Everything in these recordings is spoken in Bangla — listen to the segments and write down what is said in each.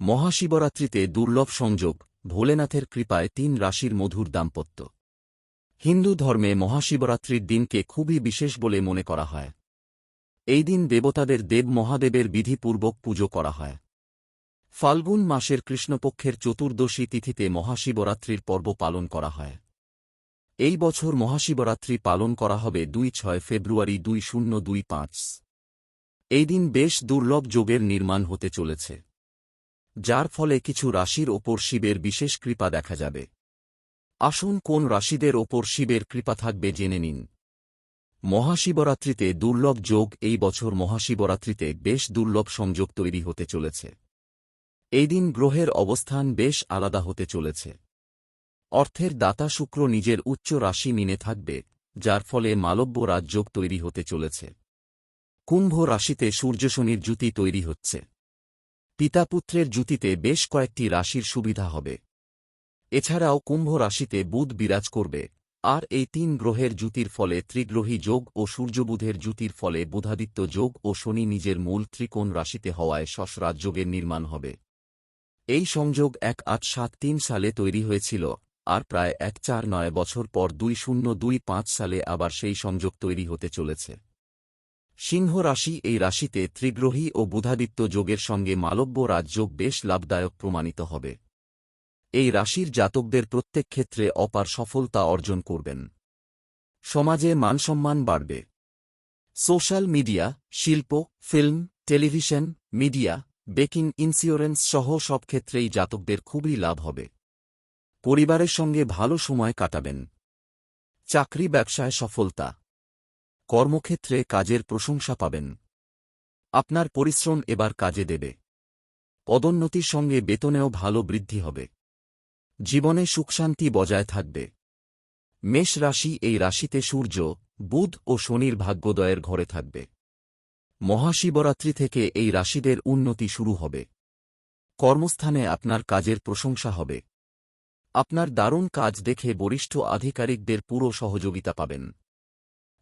মহাশিবরাত্রিতে দুর্লভ সংযোগ, ভোলেনাথের কৃপায় তিন রাশির মধুর দাম্পত্য। হিন্দু ধর্মে মহাশিবরাত্রির দিনকে খুবই বিশেষ বলে মনে করা হয়। এই দিন দেবতাদের দেব মহাদেবের বিধিপূর্বক পুজো করা হয়। ফাল্গুন মাসের কৃষ্ণপক্ষের চতুর্দশী তিথিতে মহাশিবরাত্রির পর্ব পালন করা হয়। এই বছর মহাশিবরাত্রি পালন করা হবে দুই ছয় ফেব্রুয়ারি দুই শূন্য দুই পাঁচ। এই দিন বেশ দুর্লভ যোগের নির্মাণ হতে চলেছে। যার ফলে কিছু রাশির ওপর শিবের বিশেষ কৃপা দেখা যাবে। আসুন কোন রাশিদের ওপর শিবের কৃপা থাকবে জেনে নিন। মহাশিবরাত্রিতে দুর্লভ যোগ এই বছর মহাশিবরাত্রিতে বেশ দুর্লভ সংযোগ তৈরি হতে চলেছে। এই দিন গ্রহের অবস্থান বেশ আলাদা হতে চলেছে। অর্থের দাতা শুক্র নিজের উচ্চ রাশি মিনে থাকবে, যার ফলে মালব্য রাজযোগ তৈরি হতে চলেছে। কুম্ভ রাশিতে সূর্যশনির জুতি তৈরি হচ্ছে। পিতাপুত্রের জুতিতে বেশ কয়েকটি রাশির সুবিধা হবে। এছাড়াও কুম্ভ রাশিতে বুধ বিরাজ করবে, আর এই তিন গ্রহের জুতির ফলে ত্রিগ্রহী যোগ ও সূর্যবুধের জুতির ফলে বুধাদিত্য যোগ ও শনি নিজের মূল ত্রিকোণ রাশিতে হওয়ায় শশরাজযোগের নির্মাণ হবে। এই সংযোগ এক আট সাত তিন সালে তৈরি হয়েছিল, আর প্রায় এক চার নয় বছর পর দুই শূন্য দুই পাঁচ সালে আবার সেই সংযোগ তৈরি হতে চলেছে। সিংহ রাশি এই রাশিতে ত্রিগ্রহী ও বুধাদিত্য যোগের সঙ্গে মালব্য রাজযোগ বেশ লাভদায়ক প্রমাণিত হবে। এই রাশির জাতকদের প্রত্যেক ক্ষেত্রে অপার সফলতা অর্জন করবেন। সমাজে মানসম্মান বাড়বে। সোশ্যাল মিডিয়া, শিল্প, film, television, media, banking insurance সহ সব ক্ষেত্রেই জাতকদের খুবই লাভ হবে। পরিবারের সঙ্গে ভালো সময় কাটাবেন। চাকরি ব্যবসায় সফলতা। কর্মক্ষেত্রে কাজের প্রশংসা পাবেন। আপনার পরিশ্রম এবার কাজে দেবে। পদোন্নতির সঙ্গে বেতনেও ভালো বৃদ্ধি হবে। জীবনে সুখশান্তি বজায় থাকবে। মেষ রাশি এই রাশিতে সূর্য, বুধ ও শনির ভাগ্যোদয়ের ঘরে থাকবে। মহাশিবরাত্রি থেকে এই রাশিদের উন্নতি শুরু হবে। কর্মস্থানে আপনার কাজের প্রশংসা হবে। আপনার দারুণ কাজ দেখে বরিষ্ঠ আধিকারিকদের পুরো সহযোগিতা পাবেন।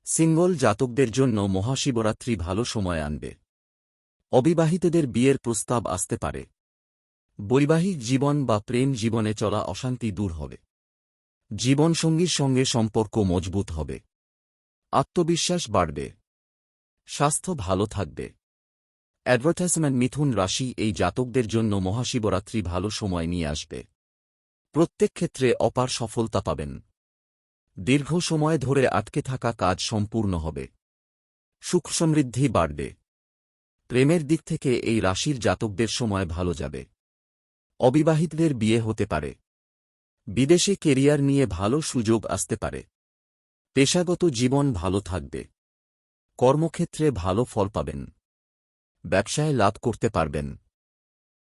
সিঙ্গল জাতকদের জন্য মহাশিবরাত্রি ভালো সময় আনবে। অবিবাহিতদের বিয়ের প্রস্তাব আসতে পারে। বৈবাহিক জীবন বা প্রেম জীবনে চলা অশান্তি দূর হবে। জীবনসঙ্গীর সঙ্গে সম্পর্ক মজবুত হবে। আত্মবিশ্বাস বাড়বে। স্বাস্থ্য ভালো থাকবে। অ্যাডভার্টাইজমেন্ট মিথুন রাশি এই জাতকদের জন্য মহাশিবরাত্রি ভালো সময় নিয়ে আসবে। প্রত্যেক ক্ষেত্রে অপার সফলতা পাবেন। দীর্ঘ সময় ধরে আটকে থাকা কাজ সম্পূর্ণ হবে। সুখ সমৃদ্ধি বাড়বে। প্রেমের দিক থেকে এই রাশির জাতকদের সময় ভালো যাবে। অবিবাহিতদের বিয়ে হতে পারে। বিদেশে কেরিয়ার নিয়ে ভালো সুযোগ আসতে পারে। পেশাগত জীবন ভালো থাকবে। কর্মক্ষেত্রে ভালো ফল পাবেন। ব্যবসায় লাভ করতে পারবেন।